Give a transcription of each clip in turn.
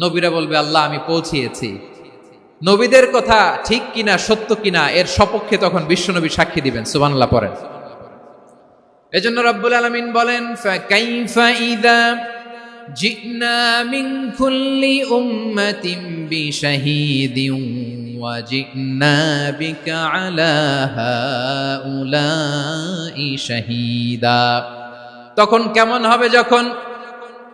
নবীরা বলবে, আল্লাহ, আমি পৌঁছিয়েছি। নবীদের কথা ঠিক কিনা, সত্য কিনা, এর সপক্ষে তখন বিশ্বনবী সাক্ষী দিবেন, সুবহানাল্লাহ পড়েন। এজন্য রব্বুল আলমিন বলেন তখন কেমন হবে যখন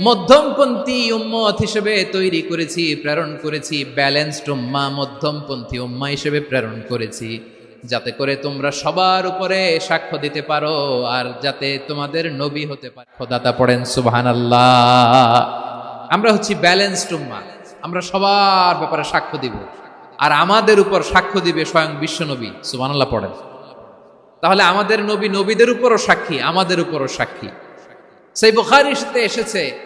মধ্যমপন্থী উম্মত হিসেবে তৈরি করেছি, প্রেরণ করেছি ব্যালেন্সড উম্মা, মধ্যমপন্থী উম্মা হিসেবে প্রেরণ করেছি। যাতে করে তোমরা সবার উপরে সাক্ষ্য দিতে পারো আর যাতে তোমাদের নবী হতে পারে। খোদাতা পড়েন সুবহান আমরা হচ্ছি ব্যালেন্সড উম্মা। আমরা সবার ব্যাপারে সাক্ষ্য দিব। আর আমাদের উপর সাক্ষ্য দিবে স্বয়ং বিশ্বনবী সুবহানাল্লাহ পড়েন। তাহলে আমাদের নবী নবীদের উপরও সাক্ষী, আমাদের উপরও সাক্ষী। সেই বুখারিতে এসেছে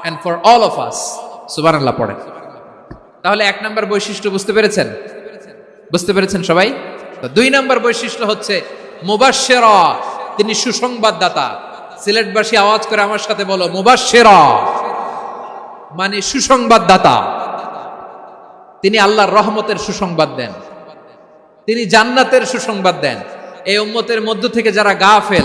and for all of us সুবহানাল্লাহ পড়েন। তাহলে এক নম্বর বৈশিষ্ট্য বুঝতে পেরেছেন? বুঝতে পেরেছেন সবাই? দুই নম্বর বৈশিষ্ট্য হচ্ছে, মুবাশশিরা, তিনি সুসংবাদদাতা। সিলেটবাসী আওয়াজ করে আমার সাথে বলো, মুবাশশিরা মানে সুসংবাদদাতা। তিনি আল্লাহর রহমতের সুসংবাদ দেন। তিনি জান্নাতের সুসংবাদ দেন। এই উম্মতের মধ্য থেকে যারা গাফেল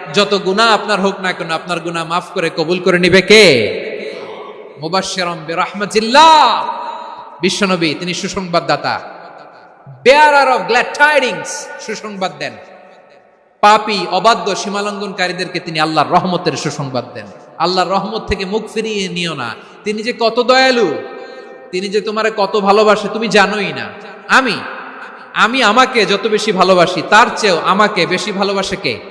যত গুনাহ আপনার হোক না কেন, আপনার গুনাহ মাফ করে কবুল করে নিবে কে? মুবাশশিরাম বিরহমাতিল্লাহ। বিশ্বনবী, তিনি সুসংবাদদাতা। বেয়ারার অফ গ্ল্যাড সুসংবাদ দেন। পাপী, অবাধ্য, সীমালঙ্ঘনকারীদেরকে তিনি আল্লাহর রহমতের সুসংবাদ দেন। আল্লাহর রহমত থেকে মুখ ফিরিয়ে নিও না। তিনি যে কত দয়ালু, তিনি যে তোমারে কত ভালোবাসে, তুমি জানোই না। আমি আমি আমাকে যত বেশি ভালোবাসি, তার চেয়েও আমাকে বেশি ভালোবাসে কে?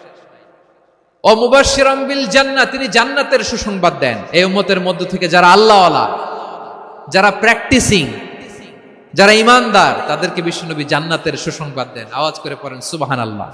ও জান্না তিনি জান্নাতের সুসংবাদ দেন। এই উম্মতের মধ্য থেকে যারা আল্লাহওয়ালা, যারা প্র্যাকটিসিং যারা ইমানদার, তাদেরকে বিশ্বনবী জান্নাতের সুসংবাদ দেন। আওয়াজ করে পড়েন সুবাহান আল্লাহ